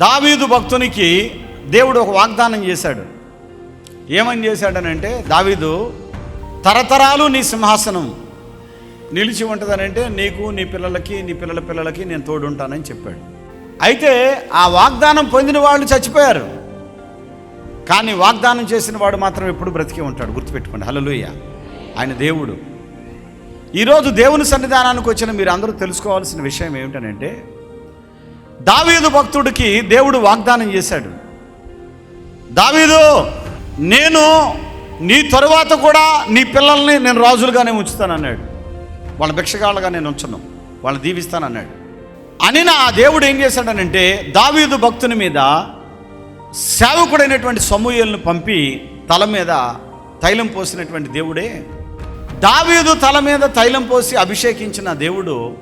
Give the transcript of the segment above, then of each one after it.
దావీదు భక్తునికి దేవుడు ఒక వాగ్దానం చేశాడు. ఏమని చేశాడనంటే దావీదు తరతరాలు నీ సింహాసనం నిలిచి ఉంటుందనంటే నీకు నీ పిల్లలకి నీ పిల్లల పిల్లలకి నేను తోడుంటానని చెప్పాడు. అయితే ఆ వాగ్దానం పొందిన వాళ్ళు చచ్చిపోయారు. కానీ వాగ్దానం చేసిన వాడు మాత్రం ఎప్పుడు బ్రతికి ఉంటాడు. గుర్తుపెట్టుకోండి. హల్లెలూయా. ఆయన దేవుడు. ఈరోజు దేవుని సన్నిధానానికి వచ్చిన మీరు అందరూ తెలుసుకోవాల్సిన విషయం ఏమిటనంటే దావీదు భక్తుడికి దేవుడు వాగ్దానం చేశాడు. దావీదు నేను నీ తరువాత కూడా నీ పిల్లల్ని నేను రాజులుగానే ఉంచుతానన్నాడు. వాళ్ళ భిక్షగాళ్ళగా నేను ఉంచను వాళ్ళని దీవిస్తానన్నాడు. అని నా దేవుడు ఏం చేశాడనంటే దావీదు భక్తుని మీద సేవకుడైనటువంటి సమూహలను పంపి తల మీద తైలం పోసినటువంటి దేవుడే దావీదు తల మీద తైలం పోసి అభిషేకించిన దేవుడు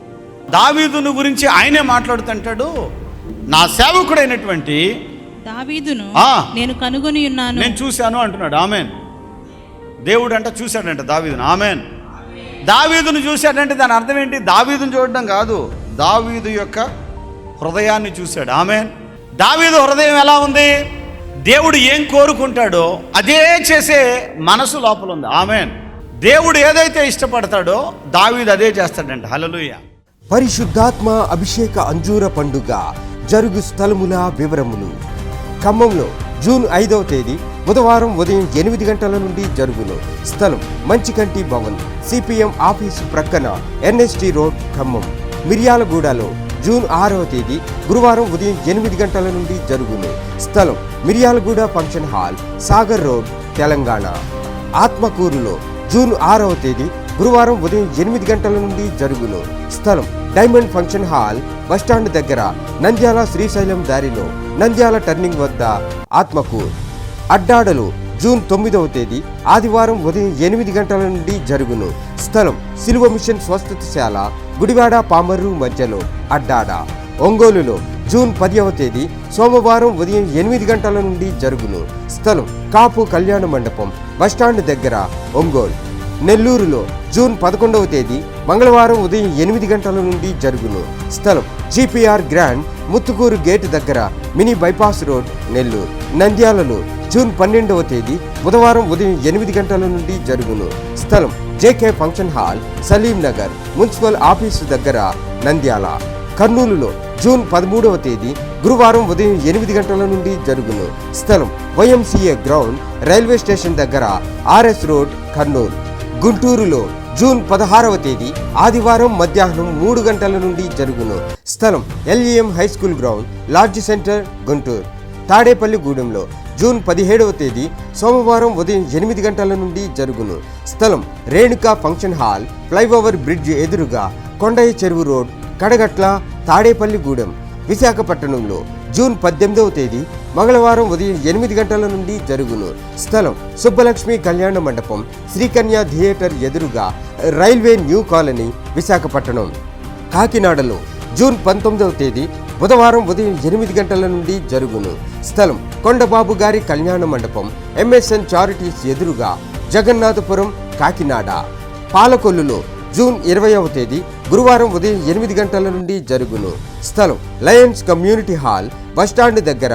దావీదును గురించి ఆయనే మాట్లాడుతుంటాడు. నా సేవకుడైనటువంటి దావీదును. నేను కనుగొని ఉన్నాను. నేను చూశాను అంటున్నాడు. ఆమెన్. దేవుడు అంట చూశాడంట దావీదును. ఆమెన్. దావీదును చూశాడంటే దాని అర్థం ఏంటి? దావీదును చూడడం కాదు. దావీదు యొక్క హృదయాన్ని చూశాడు. ఆమెన్. దావీదు హృదయం ఎలా ఉంది? దేవుడు ఏం కోరుకుంటాడో అదే చేసే మనసు లోపల ఉంది. ఆమెన్. దేవుడు ఏదైతే ఇష్టపడతాడో దావీదు అదే చేస్తాడంట. హల్లెలూయా. పరిశుద్ధాత్మ అభిషేక అంజూర పండుగ జరుగు స్థలముల వివరములు. ఖమ్మంలో జూన్ ఐదవ తేదీ బుధవారం ఉదయం ఎనిమిది గంటల నుండి జరుగును. స్థలం మంచికంటి భవన్ సిపిఎం ఆఫీసు ప్రక్కన ఎన్ఎస్టి రోడ్ ఖమ్మం. మిర్యాలగూడలో జూన్ ఆరవ తేదీ గురువారం ఉదయం ఎనిమిది గంటల నుండి జరుగును. స్థలం Miryalaguda function hall Sagar road Telangana. ఆత్మకూరులో జూన్ ఆరవ తేదీ గురువారం ఉదయం ఎనిమిది గంటల నుండి జరుగును. స్థలం డైమండ్ ఫంక్షన్ హాల్ బస్టాండ్ దగ్గర నంద్యాల శ్రీశైలం దారిలో నంద్యాల టర్నింగ్ వద్ద ఆత్మకూర్. అడ్డాడలు జూన్ తొమ్మిదవ తేదీ ఆదివారం ఉదయం ఎనిమిది గంటల నుండి జరుగును. స్థలం సిలువ మిషన్ స్వస్థతశాల గుడివాడ పామర్రు మధ్యలో అడ్డాడ. ఒంగోలులో జూన్ పదివ తేదీ సోమవారం ఉదయం ఎనిమిది గంటల నుండి జరుగును. స్థలం కాపు కళ్యాణ మండపం బస్టాండ్ దగ్గర ఒంగోలు. నెల్లూరులో జూన్ పదకొండవ తేదీ మంగళవారం ఉదయం ఎనిమిది గంటల నుండి జరుగును. స్థలం జీపీఆర్ గ్రాండ్ ముత్తుకూరు గేట్ దగ్గర మినీ బైపాస్ రోడ్ నెల్లూరు. నంద్యాలలో జూన్ పన్నెండవ తేదీ బుధవారం ఉదయం ఎనిమిది గంటల నుండి జరుగును. స్థలం JK function hall Salim Nagar municipal office దగ్గర నంద్యాల. కర్నూలులో జూన్ పదమూడవ తేదీ గురువారం ఉదయం ఎనిమిది గంటల నుండి జరుగును. స్థలం వైఎంసీఏ గ్రౌండ్ రైల్వే స్టేషన్ దగ్గర ఆర్ఎస్ రోడ్ కర్నూలు. గుంటూరులో జూన్ పదహారవ తేదీ ఆదివారం మధ్యాహ్నం మూడు గంటల నుండి జరుగును. స్థలం LEM high school ground lodge centre Guntur. తాడేపల్లిగూడెంలో June పదిహేడవ తేదీ సోమవారం ఉదయం ఎనిమిది గంటల నుండి జరుగును. స్థలం Renuka function hall flyover bridge ఎదురుగా కొండయ్య చెరువు రోడ్ కడగట్ల తాడేపల్లిగూడెం విశాఖపట్నంలో జూన్ పద్దెనిమిదవ తేదీ మంగళవారం ఉదయం ఎనిమిది గంటల నుండి జరుగును. స్థలం సుబ్బలక్ష్మి కళ్యాణ మండపం శ్రీకన్య థియేటర్ ఎదురుగా రైల్వే న్యూ కాలనీ విశాఖపట్నం. కాకినాడలో జూన్ పంతొమ్మిదవ తేదీ బుధవారం ఉదయం ఎనిమిది గంటల నుండి జరుగును. స్థలం కొండబాబు గారి కళ్యాణ మండపం ఎంఎస్ఎన్ చారిటీస్ ఎదురుగా జగన్నాథపురం కాకినాడ. పాలకొల్లులో జూన్ ఇరవైవ తేదీ గురువారం ఉదయం ఎనిమిది గంటల నుండి జరుగును. స్థలం లయన్స్ కమ్యూనిటీ హాల్ బస్టాండ్ దగ్గర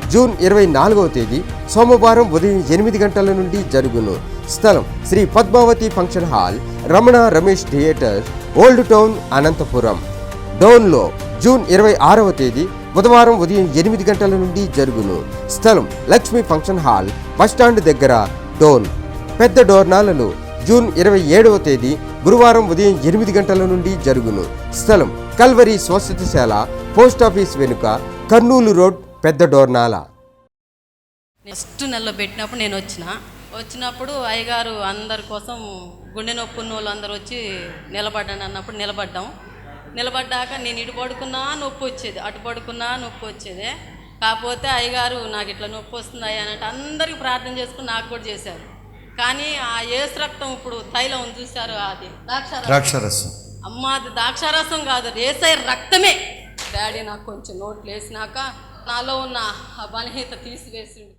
జూన్ ఇరవై నాలుగవ తేదీ సోమవారం ఉదయం ఎనిమిది గంటల నుండి జరుగును. స్థలం Sri Padmavathi function hall Ramana Ramesh theatre old town Anantapur. డోన్లో June ఇరవై ఆరవ తేదీ బుధవారం ఉదయం ఎనిమిది గంటల నుండి జరుగును. స్థలం లక్ష్మీ ఫంక్షన్ హాల్ బస్టాండ్ దగ్గర డోన్. పెద్ద డోర్నాలలో జూన్ ఇరవై ఏడవ తేదీ గురువారం ఉదయం ఎనిమిది గంటల నుండి జరుగును. స్థలం కల్వరి స్వస్థతశాల పోస్ట్ ఆఫీస్ వెనుక కర్నూలు రోడ్ పెద్ద డోర్నాల నెక్స్ట్ నెలలో పెట్టినప్పుడు నేను వచ్చిన. వచ్చినప్పుడు అయ్యగారు అందరి కోసం గుండె నొప్పి ఉన్న వాళ్ళు అందరూ వచ్చి నిలబడ్డాను అన్నప్పుడు నిలబడ్డాం. నిలబడ్డాక నేను ఇటు పడుకున్నా నొప్పి వచ్చేది అటు పడుకున్నా నొప్పి వచ్చేది. కాకపోతే అయ్యగారు నాకు ఇట్లా నొప్పి వస్తుంది అయ్యా అని అంటే అందరికి ప్రార్థన చేసుకుని నాకు కూడా చేశారు. కానీ ఆ ఏసు రక్తం ఇప్పుడు తైలం చూశారు అది ద్రాక్షారసం. అమ్మ అది ద్రాక్షారసం కాదు రేసై రక్తమే. డాడీ నాకు కొంచెం నోట్లు వేసినాక నాలో ఉన్న ఆ బలహీనత తీసివేసిండు.